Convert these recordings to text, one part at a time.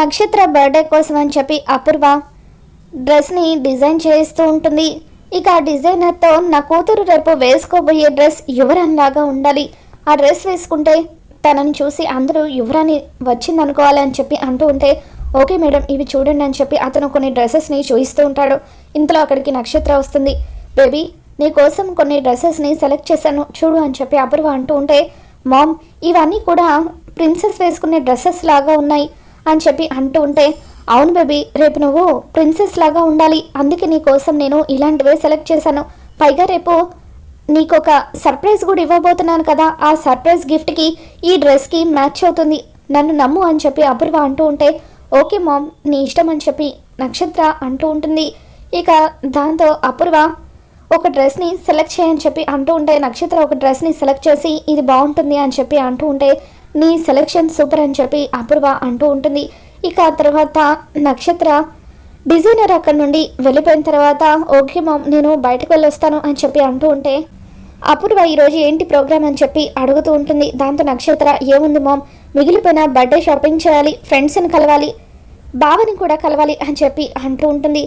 నక్షత్ర బర్త్డే కోసం అని చెప్పి అపూర్వ డ్రెస్ని డిజైన్ చేస్తూ ఉంటుంది. ఇక ఆ డిజైనర్తో నా కూతురు రేపు వేసుకోబోయే డ్రెస్ యువరాన్ లాగా ఉండాలి. ఆ డ్రెస్ వేసుకుంటే తనని చూసి అందరూ యువరాని వచ్చిందనుకోవాలి అని చెప్పి అంటూ ఉంటే ఓకే మేడం ఇవి చూడండి అని చెప్పి అతను కొన్ని డ్రెస్సెస్ని చూపిస్తూ ఉంటాడు. ఇంతలో అక్కడికి నక్షత్ర వస్తుంది. బేబీ నీ కోసం కొన్ని డ్రెస్సెస్ని సెలెక్ట్ చేశాను. చూడు అని చెప్పి అపూర్వ అంటూ ఉంటే మామ్ ఇవన్నీ కూడా ప్రిన్సెస్ వేసుకునే డ్రెస్సెస్ లాగా ఉన్నాయి. అని చెప్పి అంటూ ఉంటే అవును బేబీ రేపు నువ్వు ప్రిన్సెస్ లాగా ఉండాలి. అందుకే నీ కోసం నేను ఇలాంటివే సెలెక్ట్ చేశాను. పైగా రేపు నీకు ఒక సర్ప్రైజ్ కూడా ఇవ్వబోతున్నాను కదా. ఆ సర్ప్రైజ్ గిఫ్ట్కి ఈ డ్రెస్కి మ్యాచ్ అవుతుంది. నన్ను నమ్ము అని చెప్పి అపూర్వ అంటూ ఉంటే ఓకే మామ్ నీ ఇష్టం అని చెప్పి నక్షత్ర అంటూ ఉంటుంది. ఇక దాంతో అపూర్వ ఒక డ్రెస్ని సెలెక్ట్ చేయని చెప్పి అంటూ ఉంటే నక్షత్ర ఒక డ్రెస్ని సెలెక్ట్ చేసి ఇది బాగుంటుంది అని చెప్పి అంటూ ఉంటే నీ సెలెక్షన్ సూపర్ అని చెప్పి అపూర్వ అంటూ ఉంటుంది. ఇక ఆ తర్వాత నక్షత్ర డిజైనర్ అక్కడ నుండి వెళ్ళిపోయిన తర్వాత ఓకే మామ్ నేను బయటకు వెళ్ళొస్తాను అని చెప్పి అంటూ ఉంటే అపూర్వ ఈరోజు ఏంటి ప్రోగ్రామ్ అని చెప్పి అడుగుతూ ఉంటుంది. దాంతో నక్షత్ర ఏముంది మామ్ మిగిలిపోయిన బర్త్డే షాపింగ్ చేయాలి ఫ్రెండ్స్ని కలవాలి బావని కూడా కలవాలి అని చెప్పి అంటూ ఉంటుంది.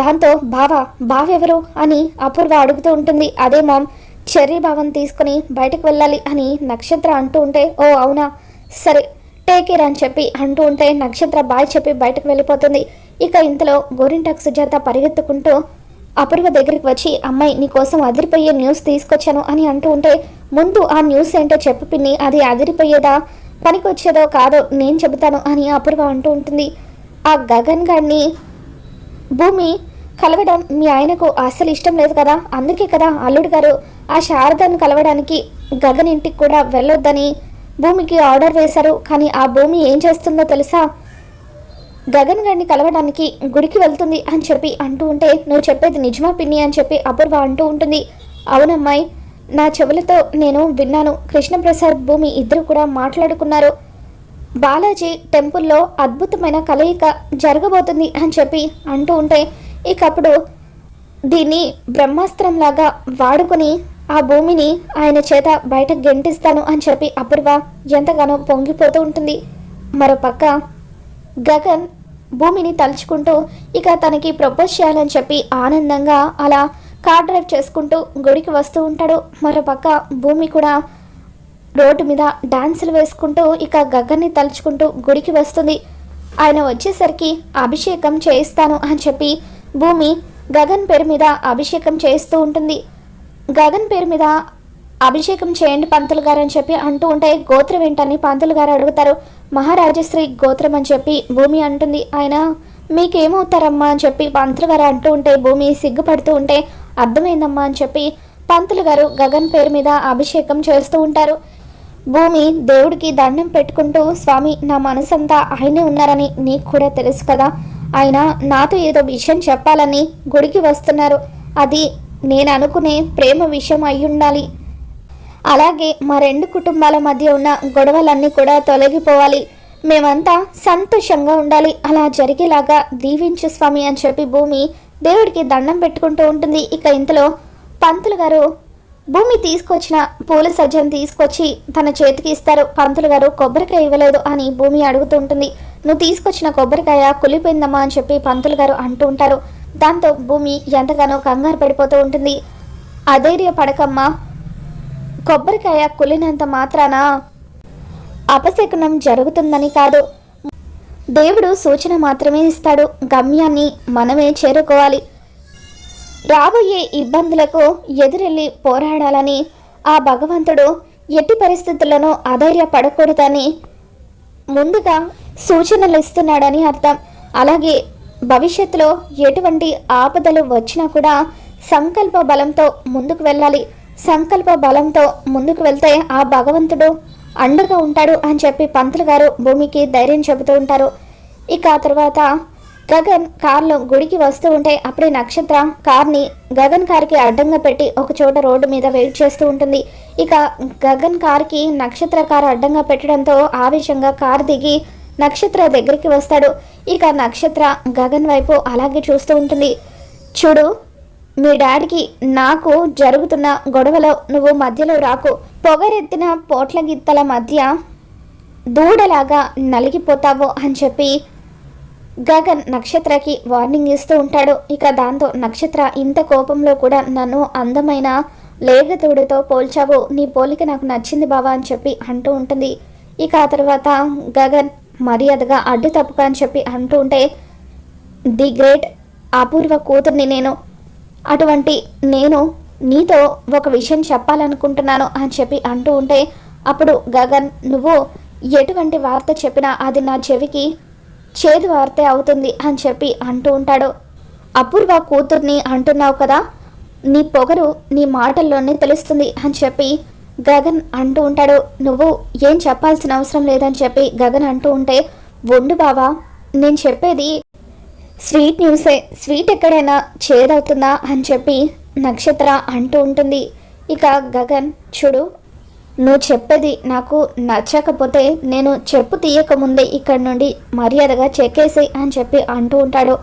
దాంతో బావ బావెవరు? అని అపూర్వ అడుగుతూ ఉంటుంది. అదే మామ్ చెర్రీ భావం తీసుకుని బయటకు వెళ్ళాలి అని నక్షత్ర అంటూ ఉంటే ఓ అవునా? సరే టేకేర్ కేర్ అని చెప్పి అంటూ ఉంటే నక్షత్ర బాయ్ చెప్పి బయటకు వెళ్ళిపోతుంది. ఇక ఇంతలో గోరింటాకు సుజాత పరిగెత్తుకుంటూ అపూర్వ దగ్గరికి వచ్చి అమ్మాయి నీకోసం అదిరిపోయే న్యూస్ తీసుకొచ్చాను అని అంటూ ఉంటే ముందు ఆ న్యూస్ ఏంటో చెప్పు పిన్ని అది అదిరిపోయేదా? పనికొచ్చేదో కాదో నేను చెబుతాను అని అపూర్వ అంటూ ఉంటుంది. ఆ గగన్ గారిని భూమి కలవడం మీ ఆయనకు అస్సలు ఇష్టం లేదు కదా? అందుకే కదా అల్లుడు గారు ఆ శారదను కలవడానికి గగన్ ఇంటికి కూడా వెళ్ళొద్దని భూమికి ఆర్డర్ వేశారు. కానీ ఆ భూమి ఏం చేస్తుందో తెలుసా? గగన్ గారిని కలవడానికి గుడికి వెళ్తుంది అని చెప్పి అంటూ ఉంటే నువ్వు చెప్పేది నిజమా పిన్ని అని చెప్పి అపూర్వ అంటూ ఉంటుంది. అవునమ్మాయి నా చెవులతో నేను విన్నాను. కృష్ణప్రసాద్ భూమి ఇద్దరు కూడా మాట్లాడుకున్నారు. బాలాజీ టెంపుల్లో అద్భుతమైన కలయిక జరగబోతుంది అని చెప్పి అంటూ ఉంటే ఇకప్పుడు దీన్ని బ్రహ్మాస్త్రంలాగా వాడుకొని ఆ భూమిని ఆయన చేత బయట గెంటిస్తాను అని చెప్పి అపూర్వ ఎంతగానో పొంగిపోతూ ఉంటుంది. మరోపక్క గగన్ భూమిని తలుచుకుంటూ ఇక తనకి ప్రపోజ్ చేయాలని చెప్పి ఆనందంగా అలా కార్ డ్రైవ్ చేసుకుంటూ గుడికి వస్తూ ఉంటాడు. మరోపక్క భూమి కూడా రోడ్డు మీద డాన్సులు వేసుకుంటూ ఇక గగన్ని తలుచుకుంటూ గుడికి వస్తుంది. ఆయన వచ్చేసరికి అభిషేకం చేయిస్తాను అని చెప్పి భూమి గగన్ పేరు మీద అభిషేకం చేస్తూ ఉంటుంది. గగన్ పేరు మీద అభిషేకం చేయండి పంతులు గారు అని చెప్పి అంటూ ఉంటే గోత్రం ఏంటని పంతులు గారు అడుగుతారు. మహారాజశ్రీ గోత్రం అని చెప్పి భూమి అంటుంది. ఆయన మీకేమవుతారమ్మా? అని చెప్పి పంతులు గారు అంటూ ఉంటే భూమి సిగ్గుపడుతూ ఉంటే అర్థమైందమ్మా అని చెప్పి పంతులు గారు గగన్ పేరు మీద అభిషేకం చేస్తూ ఉంటారు. భూమి దేవుడికి దండం పెట్టుకుంటూ స్వామి నా మనసంతా ఆయనే ఉన్నారని నీకు కూడా తెలుసు కదా. ఆయన నాతో ఏదో విషయం చెప్పాలని గుడికి వస్తున్నారు. అది నేను అనుకునే ప్రేమ విషయం అయ్యుండాలి అలాగే మా రెండు కుటుంబాల మధ్య ఉన్న గొడవలన్నీ కూడా తొలగిపోవాలి. మేమంతా సంతోషంగా ఉండాలి. అలా జరిగేలాగా దీవించు స్వామి అని చెప్పి భూమి దేవుడికి దండం పెట్టుకుంటూ ఉంటుంది. ఇక ఇంతలో పంతులు గారు భూమి తీసుకొచ్చిన పూల సజ్జను తీసుకొచ్చి తన చేతికి ఇస్తారు. పంతులు గారు కొబ్బరికాయ ఇవ్వలేదు అని భూమి అడుగుతూ ఉంటుంది. నువ్వు తీసుకొచ్చిన కొబ్బరికాయ కులిపోయిందమ్మా అని చెప్పి పంతులు గారు అంటూ ఉంటారు. దాంతో భూమి ఎంతగానో కంగారు పడిపోతూ ఉంటుంది. అధైర్య పడకమ్మా కొబ్బరికాయ కులినంత మాత్రాన అపశకునం జరుగుతుందని కాదు. దేవుడు సూచన మాత్రమే ఇస్తాడు. గమ్యాన్ని మనమే చేరుకోవాలి. రాబోయే ఇబ్బందులకు ఎదురెళ్ళి పోరాడాలని ఆ భగవంతుడు ఎట్టి పరిస్థితులను అధైర్య పడకూడదని ముందుగా సూచనలు ఇస్తున్నాడని అర్థం. అలాగే భవిష్యత్తులో ఎటువంటి ఆపదలు వచ్చినా కూడా సంకల్ప బలంతో ముందుకు వెళ్ళాలి. సంకల్ప బలంతో ముందుకు వెళ్తే ఆ భగవంతుడు అండగా ఉంటాడు అని చెప్పి పంతులు గారు భూమికి ధైర్యం చెబుతూ ఉంటారు. ఇక ఆ తర్వాత గగన్ కార్లో గుడికి వస్తూ ఉంటే అప్పుడే నక్షత్ర కార్ని గగన్ కార్కి అడ్డంగా పెట్టి ఒక చోట రోడ్డు మీద వెయిట్ చేస్తూ ఉంటుంది. ఇక గగన్ కార్కి నక్షత్ర కార్ అడ్డంగా పెట్టడంతో ఆవేశంగా కార్ దిగి నక్షత్ర దగ్గరికి వస్తాడు. ఇక నక్షత్ర గగన్ వైపు అలాగే చూస్తూ ఉంటుంది. చూడు మీ డాడీకి నాకు జరుగుతున్న గొడవలో నువ్వు మధ్యలో రాకు. పొగరెత్తిన పోట్ల గిత్తల మధ్య దూడలాగా నలిగిపోతావు అని చెప్పి గగన్ నక్షత్రకి వార్నింగ్ ఇస్తూ ఉంటాడు. ఇక దాంతో నక్షత్ర ఇంత కోపంలో కూడా నన్ను అందమైన లేగతోడుతో పోల్చావు. నీ పోలిక నాకు నచ్చింది బావా అని చెప్పి అంటూ ఉంటుంది. ఇక ఆ తర్వాత గగన్ మర్యాదగా అడ్డు తప్పుక అని చెప్పి అంటూ ఉంటే ది గ్రేట్ అపూర్వ కూతుర్ని నేను అటువంటి నేను నీతో ఒక విషయం చెప్పాలనుకుంటున్నాను అని చెప్పి అంటూ ఉంటే అప్పుడు గగన్ నువ్వు ఎటువంటి వార్త చెప్పినా అది నా చెవికి చేదు వార్తే అవుతుంది అని చెప్పి అంటూ ఉంటాడు. అపూర్వ కూతుర్ని అంటున్నావు కదా నీ పొగరు నీ మాటల్లోనే తెలుస్తుంది అని చెప్పి గగన్ అంటూ ఉంటాడు. నువ్వు ఏం చెప్పాల్సిన అవసరం లేదని చెప్పి గగన్ అంటూ ఉంటే వండు బావా నేను చెప్పేది స్వీట్ న్యూసే. స్వీట్ ఎక్కడైనా చేదవుతుందా? అని చెప్పి నక్షత్ర అంటూ ఉంటుంది. ఇక గగన్ చూడు నువ్వు చెప్పేది నాకు నచ్చకపోతే నేను చెప్పు తీయకముందే ఇక్కడ నుండి మర్యాదగా చెక్కేసి అని చెప్పి అంటూ ఉంటాడు.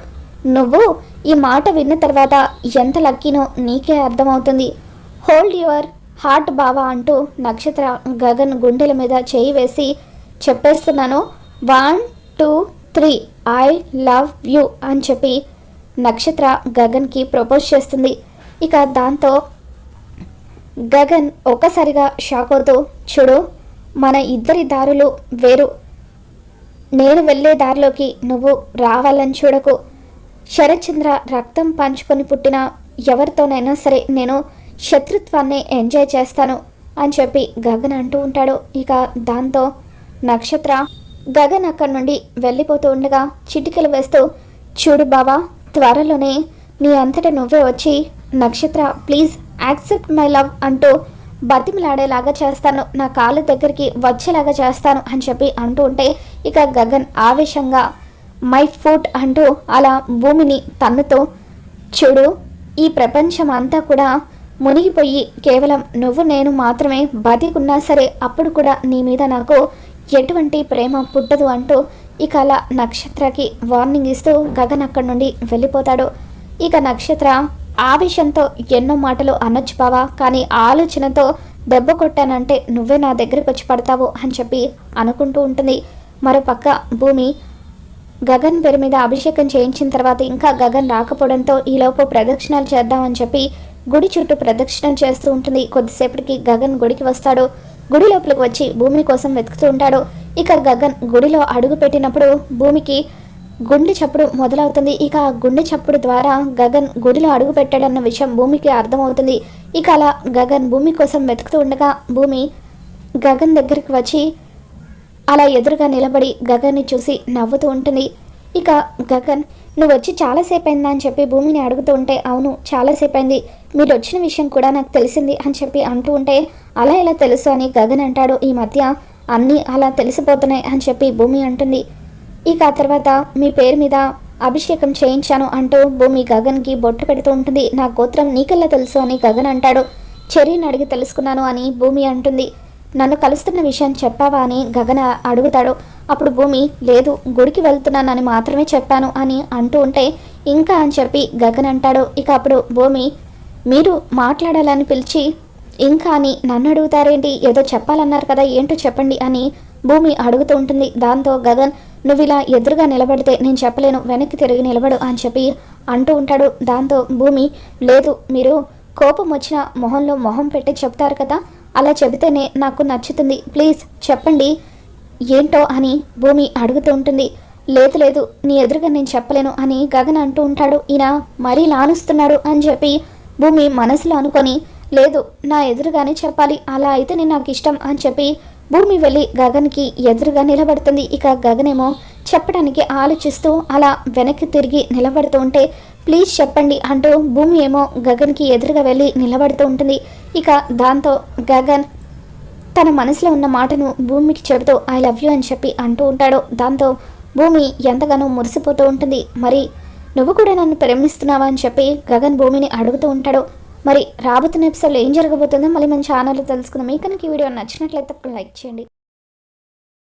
నువ్వు ఈ మాట విన్న తర్వాత ఎంత లక్కీనో నీకే అర్థమవుతుంది. హోల్డ్ యువర్ హార్ట్ బావా అంటూ నక్షత్ర గగన్ గుండెల మీద చేయి వేసి చెప్పేస్తున్నాను. One two three I love you అని చెప్పి నక్షత్ర గగన్కి ప్రపోజ్ చేస్తుంది. ఇక దాంతో గగన్ ఒక్కసారిగా షాక్ అవుతూ చూడు మన ఇద్దరి దారులు వేరు. నేను వెళ్ళే దారిలోకి నువ్వు రావాలని చూడకు. శరత్చంద్ర రక్తం పంచుకొని పుట్టిన ఎవరితోనైనా సరే నేను శత్రుత్వాన్ని ఎంజాయ్ చేస్తాను అని చెప్పి గగన్ అంటూ ఉంటాడు. ఇక దాంతో నక్షత్ర గగన్ అక్కడి నుండి వెళ్ళిపోతూ ఉండగా చిటికలు వేస్తూ చూడు బావా త్వరలోనే నీ అంతట నువ్వే వచ్చి నక్షత్ర ప్లీజ్ యాక్సెప్ట్ మై లవ్ అంటూ బతిమలాడేలాగా చేస్తాను. నా కాళ్ళ దగ్గరికి వచ్చేలాగా చేస్తాను అని చెప్పి అంటూ ఉంటే ఇక గగన్ ఆవేశంగా మై ఫుట్ అంటూ అలా భూమిని తన్నుతూ చూడు ఈ ప్రపంచం అంతా కూడా మునిగిపోయి కేవలం నువ్వు నేను మాత్రమే బతికున్నా సరే అప్పుడు కూడా నీ మీద నాకు ఎటువంటి ప్రేమ పుట్టదు అంటూ ఇక అలా నక్షత్రకి వార్నింగ్ ఇస్తూ గగన్ అక్కడి నుండి వెళ్ళిపోతాడు. ఇక నక్షత్ర ఆవేశంతో ఎన్నో మాటలు అనొచ్చు బావా కానీ ఆలోచనతో దెబ్బ కొట్టానంటే నువ్వే నా దగ్గరికి వచ్చి పడతావు అని చెప్పి అనుకుంటూ ఉంటుంది. మరోపక్క భూమి గగన్ పేరు మీద అభిషేకం చేయించిన తర్వాత ఇంకా గగన్ రాకపోవడంతో ఈలోపు ప్రదక్షిణాలు చేద్దామని చెప్పి గుడి చుట్టూ ప్రదక్షిణం చేస్తూ ఉంటుంది. కొద్దిసేపటికి గగన్ గుడికి వస్తాడు. గుడి లోపలికి వచ్చి భూమి కోసం వెతుకుతూ ఉంటాడు. ఇక గగన్ గుడిలో అడుగు పెట్టినప్పుడు భూమికి గుండె చప్పుడు మొదలవుతుంది. ఇక ఆ గుండె చప్పుడు ద్వారా గగన్ గుడిలో అడుగు పెట్టాడన్న విషయం భూమికి అర్థమవుతుంది. ఇక అలా గగన్ భూమి కోసం వెతుకుతూ ఉండగా భూమి గగన్ దగ్గరికి వచ్చి అలా ఎదురుగా నిలబడి గగన్ని చూసి నవ్వుతూ ఉంటుంది. ఇక గగన్ నువ్వు వచ్చి చాలాసేపు అయిందా అని చెప్పి భూమిని అడుగుతూ ఉంటే అవును చాలాసేపు అయింది మీరు వచ్చిన విషయం కూడా నాకు తెలిసింది అని చెప్పి అంటూ ఉంటే అలా ఎలా తెలుసు? అని గగన్ అంటాడు. ఈ మధ్య అన్నీ అలా తెలిసిపోతున్నాయి అని చెప్పి భూమి అంటుంది. ఇక ఆ తర్వాత మీ పేరు మీద అభిషేకం చేయించాను అంటూ భూమి గగన్కి బొట్టు పెడుతూ ఉంటుంది. నా గోత్రం నీకెల్లా తెలుసు? అని గగన్ అంటాడు. చెర్రీని అడిగి తెలుసుకున్నాను అని భూమి అంటుంది. నన్ను కలుస్తున్న విషయం చెప్పావా? అని గగన అడుగుతాడు. అప్పుడు భూమి లేదు గుడికి వెళ్తున్నానని మాత్రమే చెప్పాను అని అంటూ ఉంటే ఇంకా అని చెప్పి గగన్ అంటాడు. ఇక అప్పుడు భూమి మీరు మాట్లాడాలని పిలిచి ఇంకా అని నన్ను అడుగుతారేంటి? ఏదో చెప్పాలన్నారు కదా ఏంటో చెప్పండి అని భూమి అడుగుతూ ఉంటుంది. దాంతో గగన్ నువ్వు ఇలా ఎదురుగా నిలబడితే నేను చెప్పలేను వెనక్కి తిరిగి నిలబడు అని చెప్పి అంటూ ఉంటాడు. దాంతో భూమి లేదు మీరు కోపం వచ్చిన మొహంలో మొహం పెట్టి చెప్తారు కదా అలా చెబితేనే నాకు నచ్చుతుంది. ప్లీజ్ చెప్పండి. ఏంటో అని భూమి అడుగుతూ ఉంటుంది. లేదు లేదు నీ ఎదురుగా నేను చెప్పలేను అని గగన్ అంటూ ఉంటాడు. ఈయన మరీ లానుస్తున్నాడు అని చెప్పి భూమి మనసులో అనుకొని లేదు నా ఎదురుగానే చెప్పాలి. అలా అయితే నేను నాకు ఇష్టం అని చెప్పి భూమి వెళ్ళి గగన్కి ఎదురుగా నిలబడుతుంది. ఇక గగనేమో చెప్పడానికి ఆలోచిస్తూ అలా వెనక్కి తిరిగి నిలబడుతూ ఉంటే ప్లీజ్ చెప్పండి అంటూ భూమి ఏమో గగన్కి ఎదురుగా వెళ్ళి నిలబడుతూ ఉంటుంది. ఇక దాంతో గగన్ తన మనసులో ఉన్న మాటను భూమికి చెబుతూ ఐ లవ్ యూ అని చెప్పి అంటూ ఉంటాడు. దాంతో భూమి ఎంతగానో మురిసిపోతూ ఉంటుంది. మరి నువ్వు కూడా నన్ను ప్రేమిస్తున్నావా అని చెప్పి గగన్ భూమిని అడుగుతూ ఉంటాడు. మరి రాబోతున్న ఎపిసోడ్లో ఏం జరగబోతుందో మళ్ళీ మన ఛానల్లో తెలుసుకుందాం. మీకు కనుక ఈ వీడియో నచ్చినట్లయితే లైక్ చేయండి.